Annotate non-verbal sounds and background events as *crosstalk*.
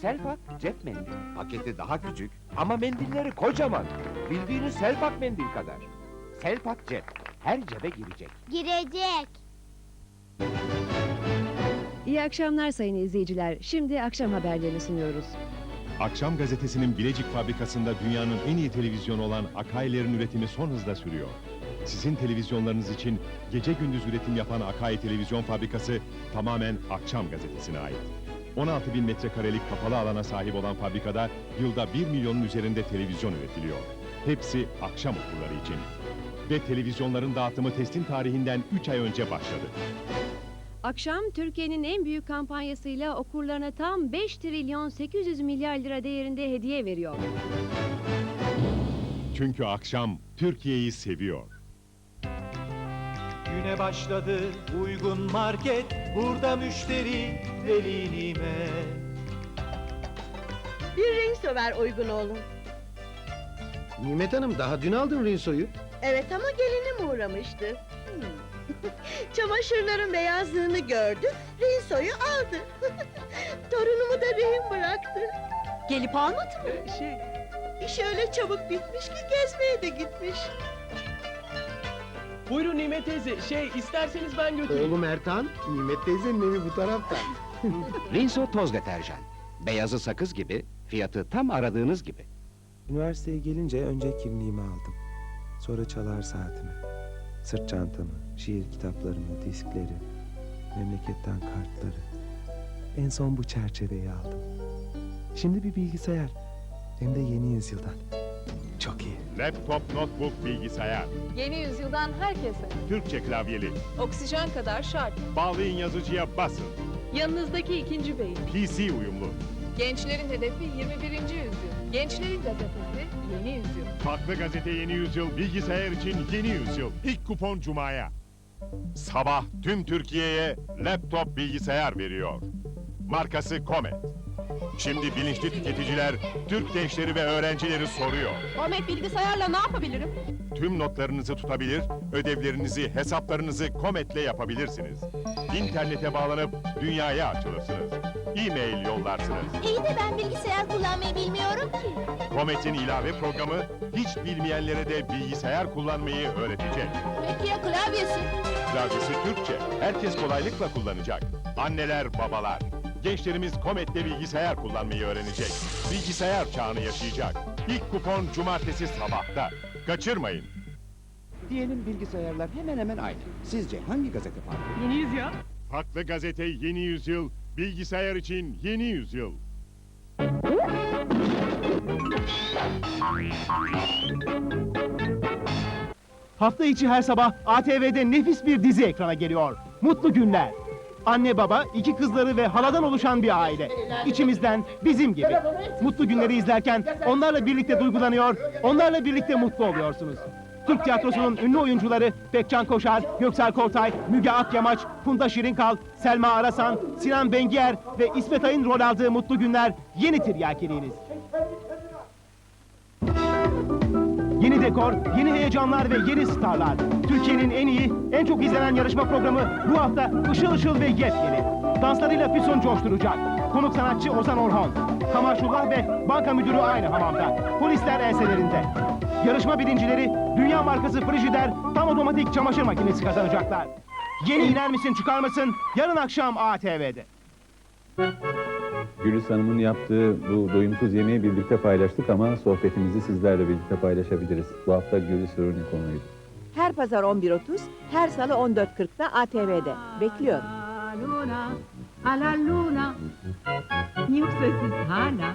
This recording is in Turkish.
Selpak cep mendil. Paketi daha küçük ama mendilleri kocaman. Bildiğiniz Selpak mendil kadar. Selpak cep. Her cebe girecek. Girecek. İyi akşamlar sayın izleyiciler. Şimdi akşam haberlerini sunuyoruz. Akşam gazetesinin Bilecik fabrikasında dünyanın en iyi televizyonu olan Akai'lerin üretimi son hızla sürüyor. Sizin televizyonlarınız için gece gündüz üretim yapan Akai Televizyon Fabrikası tamamen Akşam gazetesine ait. 16 bin metrekarelik kapalı alana sahip olan fabrikada yılda 1 milyonun üzerinde televizyon üretiliyor. Hepsi akşam okurları için. Ve televizyonların dağıtımı teslim tarihinden 3 ay önce başladı. Akşam Türkiye'nin en büyük kampanyasıyla okurlarına tam 5 trilyon 800 milyar lira değerinde hediye veriyor. Çünkü akşam Türkiye'yi seviyor. Güne başladı uygun market Burada müşteri veli nimet Bir rinso ver uygun oğlum. Nimet Hanım daha dün aldın Rinso'yu. Evet ama gelinim uğramıştı. Hmm. *laughs* Çamaşırların beyazlığını gördü, rinsoyu aldı. *laughs* Torunumu da rehin bıraktı. Gelip almadı mı? Şey... İş öyle çabuk bitmiş ki gezmeye de gitmiş. Buyurun Nimet teyze. Şey isterseniz ben götüreyim. Oğlum Ertan, Nimet teyzenin evi bu tarafta. *laughs* Rinso toz deterjan. Beyazı sakız gibi, fiyatı tam aradığınız gibi. Üniversiteye gelince önce kimliğimi aldım. Sonra çalar saatimi. Sırt çantamı, şiir kitaplarımı, diskleri, memleketten kartları. En son bu çerçeveyi aldım. Şimdi bir bilgisayar. Hem de yeni yüzyıldan. Çok iyi. Laptop, notebook, bilgisayar, Yeni yüzyıldan herkese. Türkçe klavyeli. Oksijen kadar şart. Bağlayın yazıcıya basın. Yanınızdaki ikinci beyin. PC uyumlu. Gençlerin hedefi 21. yüzyıl. Gençlerin gazetesi yeni yüzyıl. Farklı gazete yeni yüzyıl, bilgisayar için yeni yüzyıl. İlk kupon Cuma'ya. Sabah tüm Türkiye'ye laptop bilgisayar veriyor. Markası Comet. Şimdi bilinçli tüketiciler Türk gençleri ve öğrencileri soruyor. Ahmet bilgisayarla ne yapabilirim? Tüm notlarınızı tutabilir, ödevlerinizi, hesaplarınızı Comet'le yapabilirsiniz. İnternete bağlanıp dünyaya açılırsınız. E-mail yollarsınız. İyi de ben bilgisayar kullanmayı bilmiyorum ki. Comet'in ilave programı hiç bilmeyenlere de bilgisayar kullanmayı öğretecek. Peki ya klavyesi? Klavyesi Türkçe. Herkes kolaylıkla kullanacak. Anneler, babalar. Gençlerimiz Comet'le bilgisayar kullanmayı öğrenecek. Bilgisayar çağını yaşayacak. İlk kupon cumartesi sabahta. Kaçırmayın. Diyelim bilgisayarlar hemen hemen aynı. Sizce hangi gazete farklı? Yeni yüzyıl. Farklı gazete yeni yüzyıl, bilgisayar için yeni yüzyıl. Hafta içi her sabah ATV'de nefis bir dizi ekrana geliyor. Mutlu Günler. Anne baba, iki kızları ve haladan oluşan bir aile. İçimizden bizim gibi. Mutlu günleri izlerken onlarla birlikte duygulanıyor, onlarla birlikte mutlu oluyorsunuz. Türk tiyatrosunun ünlü oyuncuları Pekcan Koşar, Göksel Kortay, Müge Akyamaç, Funda Şirinkal, Selma Arasan, Sinan Bengier ve İsmet Ay'ın rol aldığı Mutlu Günler yeni tiryakiliğiniz. Dekor, yeni heyecanlar ve yeni starlar. Türkiye'nin en iyi, en çok izlenen yarışma programı bu hafta ışıl ışıl ve yepyeni. Danslarıyla Füsun coşturacak. Konuk sanatçı Ozan Orhan. Kamaşullah ve banka müdürü aynı hamamda. Polisler enselerinde. Yarışma birincileri dünya markası Frigider tam otomatik çamaşır makinesi kazanacaklar. Yeni iner misin çıkar mısın? Yarın akşam ATV'de. Gülis Hanım'ın yaptığı bu doyumsuz yemeği birlikte paylaştık ama sohbetimizi sizlerle birlikte paylaşabiliriz. Bu hafta Gülis ürünü konuydu. Her pazar 11.30, her salı 14.40'da ATV'de. Bekliyorum. Luna, a la luna. Yoksa siz hala